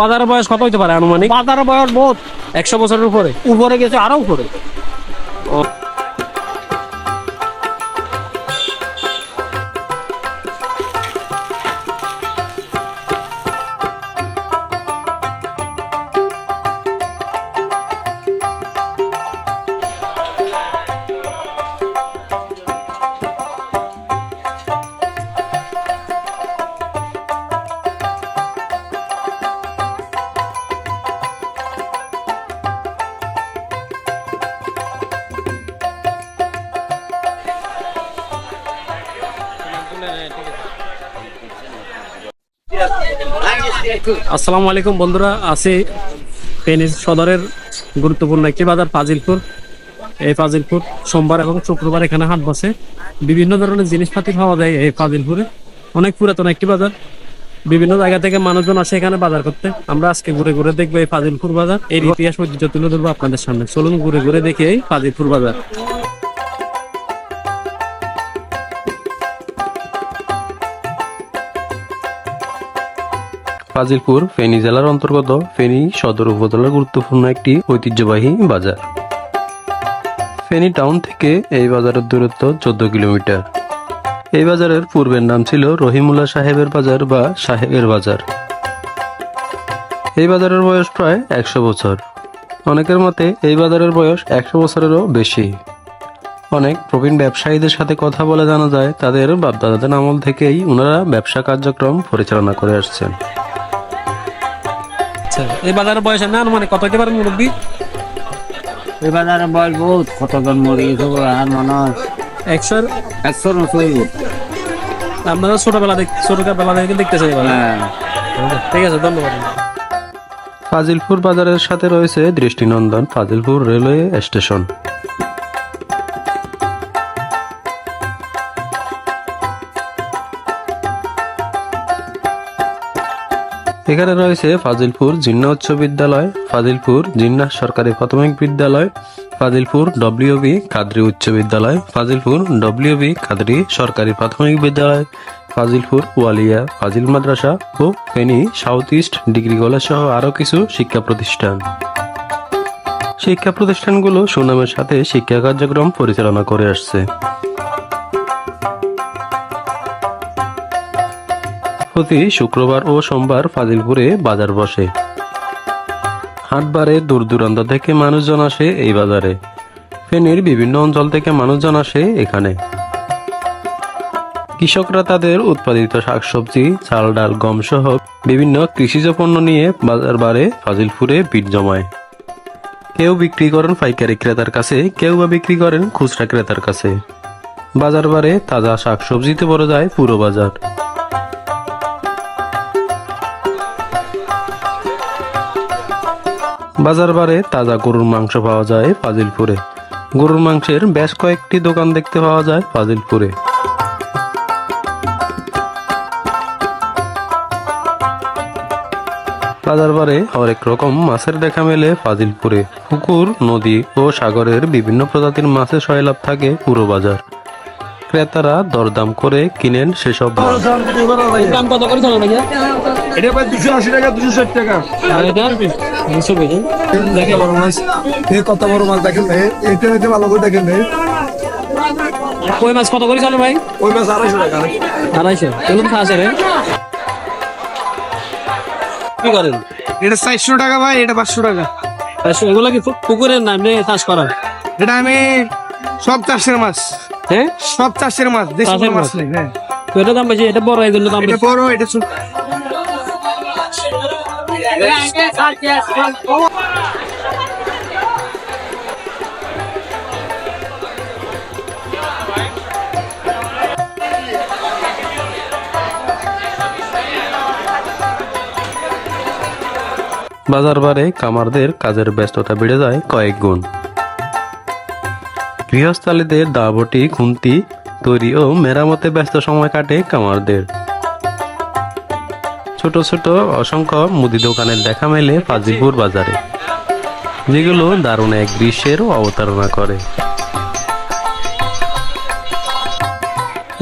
বাজারের বয়স কত হইতে পারে আনুমানিক? বাজারের বয়স বহুত। একশো বছরের উপরে। উপরে গেছে আরও উপরে। আসসালামু আলাইকুম বন্ধুরা, আছি পেনিস সদরের গুরুত্বপূর্ণ একটি বাজার, ফাজিলপুর। এই ফাজিলপুর সোমবার এবং শুক্রবার এখানে হাট বসে। বিভিন্ন ধরনের জিনিসপাতি পাওয়া যায় এই ফাজিলপুরে। অনেক পুরাতন একটি বাজার। বিভিন্ন জায়গা থেকে মানুষজন আসে এখানে বাজার করতে। আমরা আজকে ঘুরে ঘুরে দেখব এই ফাজিলপুর বাজার। এর ইতিহাস, ঐতিহ্য তুলে ধরবো আপনাদের সামনে। চলুন ঘুরে ঘুরে দেখি এই ফাজিলপুর বাজার। ফাজিলপুর, ফেনী জেলার অন্তর্গত ফেনী সদর উপজেলার গুরুত্বপূর্ণ একটি ঐতিহ্যবাহী বাজার। ফেনী টাউন থেকে এই বাজারের দূরত্ব চোদ্দ কিলোমিটার। এই বাজারের পূর্বের নাম ছিল রহিমুল্লাহ সাহেবের বাজার বা সাহেবের বাজার। এই বাজারের বয়স প্রায় একশো বছর। অনেকের মতে এই বাজারের বয়স একশো বছরেরও বেশি। অনেক প্রবীণ ব্যবসায়ীদের সাথে কথা বলে জানা যায়, তাদের বাপদাদাদের আমল থেকেই ওনারা ব্যবসা কার্যক্রম পরিচালনা করে আসছেন। আচ্ছা এই বাজারের বয়স না মানে কত হতে পারে মুরব্বী? এই বাজারের বয়স বহুত কতজন মরে গেছে আর মনে হয় একশো একশো নশো আপনারা ছোটবেলা দেখ ছোটবেলা থেকে দেখতে চাই হ্যাঁ। ঠিক আছে ধন্যবাদ। ফাজিলপুর বাজারের সাথে রয়েছে দৃষ্টিনন্দন ফাজিলপুর রেলওয়ে স্টেশন। এখানে রয়েছে ফাজিলপুর জিন্না উচ্চ বিদ্যালয়, ফাজিলপুর জিন্না সরকারি প্রাথমিক বিদ্যালয়, ফাজিলপুর ডব্লিউবি কাদরি উচ্চ বিদ্যালয়, ফাজিলপুর ডব্লিউবি কাদরি সরকারি প্রাথমিক বিদ্যালয়, ফাজিলপুর ওয়ালিয়া ফাজিল মাদ্রাসা ও Feni south east degree college সহ আরও কিছু শিক্ষা প্রতিষ্ঠান। শিক্ষা প্রতিষ্ঠানগুলো সুনামের সাথে শিক্ষা কার্যক্রম পরিচালনা করে আসছে। প্রতি শুক্রবার ও সোমবার ফাজিলপুরে বাজার বসে। হাটবারে দূর দূরান্ত থেকে মানুষজন আসে এই বাজারে। ফেনীর বিভিন্ন অঞ্চল থেকে মানুষজন আসে এখানে। কৃষকরা তাদের উৎপাদিত শাকসবজি, চাল, ডাল, গম সহ বিভিন্ন কৃষিজ পণ্য নিয়ে বাজার বারে ফাজিলপুরে ভিড় জমায়। কেউ বিক্রি করেন পাইকারি ক্রেতার কাছে, কেউ বা বিক্রি করেন খুচরা ক্রেতার কাছে। বাজার বারে তাজা শাকসবজিতে পড়ে যায় পুরো বাজার। বাজার বারে তাজা গরুর মাংস পাওয়া যায় ফাজিলপুরে। গরুর মাংসের বেশ কয়েকটি দোকান দেখতে পাওয়া যায় ফাজিলপুরে। বাজার বারে হরেক রকম মাছের দেখা মেলে ফাজিলপুরে। পুকুর নদী ও সাগরের বিভিন্ন প্রজাতির মাছের সয়লাভ থাকে পুরো বাজার। ক্রেতারা দরদাম করে কিনেন সেসব মাছ। দাম কত করে এটা প্রায় দুশো আশি টাকা দুশো ষাট টাকা। দেখে বড় মাছ। এ কত বড় মাছ দেখেন না এটা হইতে ভালো করে দেখেন কই মাছ কত করে চলো ভাই? ওই মাছ আড়াইশো টাকা। আড়াইশো। এগুলো তো আছে রে কি করেন? এটা চারশো টাকা ভাই এটা পাঁচশো টাকা। এগুলো কি পুকুরের নাম নিয়ে চাষ করা? এটা আমি সব চাষের মাছ। হ্যাঁ সব চাষের মাছ দেশি মাছ? নেই হ্যাঁ। এটা দাম বেশি এটা বড় এই জন্য দাম এটা বড় এটা বাজার বারে কামারদের কাজের ব্যস্ততা বেড়ে যায় কয়েক গুণ। গৃহস্থালীদের দাবটি, খুন্তি তৈরি ও মেরামতে ব্যস্ত সময় কাটে কামারদের। ছোট ছোট অসংখ্য মুদি দোকানের দেখা মেলে ফাজিপুর বাজারে, যেগুলো দারুণ এক দৃশ্যের অবতারণা করে।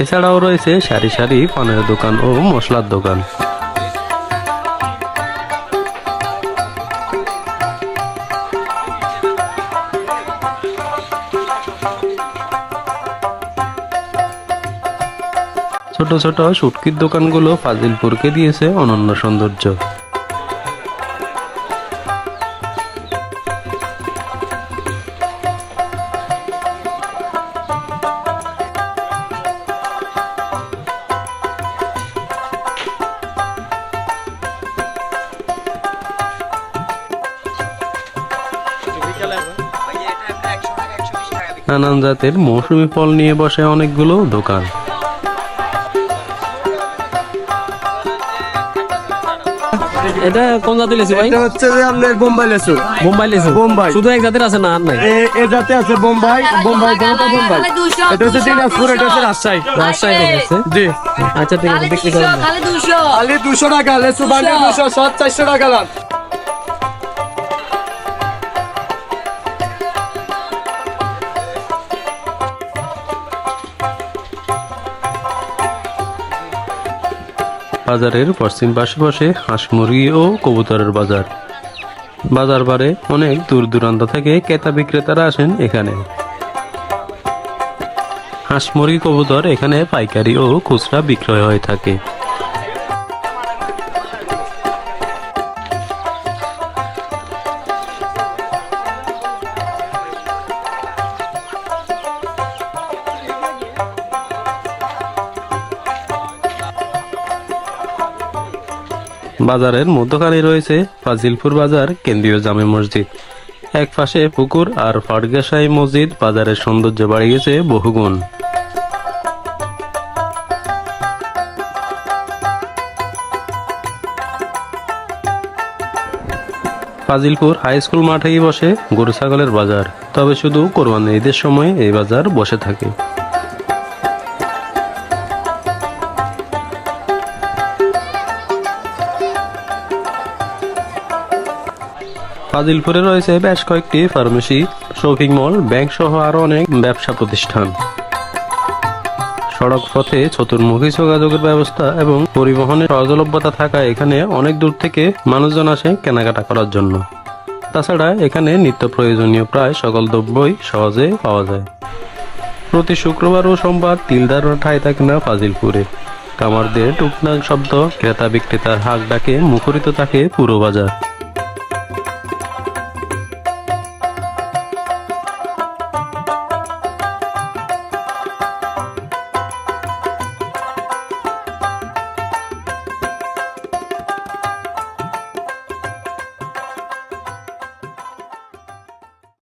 এছাড়াও রয়েছে সারি সারি পানের দোকান ও মশলার দোকান। ছোট ছোট শুটকির দোকানগুলো ফাজিলপুরকে দিয়েছে অনন্য সৌন্দর্য। নানান জাতের মৌসুমি ফল নিয়ে বসে অনেকগুলো দোকান। এটা কোন জাতের লেচু ভাই? এটা হচ্ছে যে আপনার বোম্বাই লেচু। বোম্বাই লেচু। বোম্বাই। শুধু এক জাতের আছে না আর নাই? এ- জাতে আছে বোম্বাই। বোম্বাই কোনটা বোম্বাই? এটা হচ্ছে দিনাজপুর এটা হচ্ছে রাজশাহী। রাজশাহী আছে জি। আচ্ছা ঠিক আছে বিক্রি করেন। খালি দুশো। খালি 200 টাকা লেচু বান্ডিল 200 সব টাকা লাভ বাজারের পশ্চিম পাশে বসে হাঁস মুরগি ও কবুতরের বাজার। বাজার বারে অনেক দূর দূরান্ত থেকে ক্রেতা বিক্রেতারা আসেন এখানে। হাঁস মুরগি কবুতর এখানে পাইকারি ও খুচরা বিক্রয় হয়ে থাকে। বাজারের মধ্যখানে রয়েছে ফাজিলপুর বাজার, কেন্দ্রীয় জামে মসজিদ। এক পাশে পুকুর আর ফাটগাসাই মসজিদ, বাজারের সৌন্দর্য বাড়িয়েছে বহুগুণ। ফাজিলপুর হাই স্কুল মাঠেই বসে গরু ছাগলের বাজার। তবে শুধু কোরবানি ঈদের সময় এই বাজার বসে থাকে। ফাজিলপুরে রয়েছে বেশ কয়েকটি ফার্মেসি, শপিং মল ব্যাংক সহ আরও অনেক ব্যবসা প্রতিষ্ঠান। সড়ক পথে চতুর্মুখী যোগাযোগের ব্যবস্থা এবং পরিবহনের সহজলভ্যতা থাকায় এখানে অনেক দূর থেকে মানুষজন আসে কেনাকাটা করার জন্য। তাছাড়া এখানে নিত্য প্রয়োজনীয় প্রায় সকল দ্রব্যই সহজে পাওয়া যায়। প্রতি শুক্রবার ও সোমবার তিলদার ঠাই থাকে না ফাজিলপুরে। কামারদের টুকনাক শব্দ ক্রেতা বিক্রেতার হাক ডাকে মুখরিত থাকে পুরো বাজার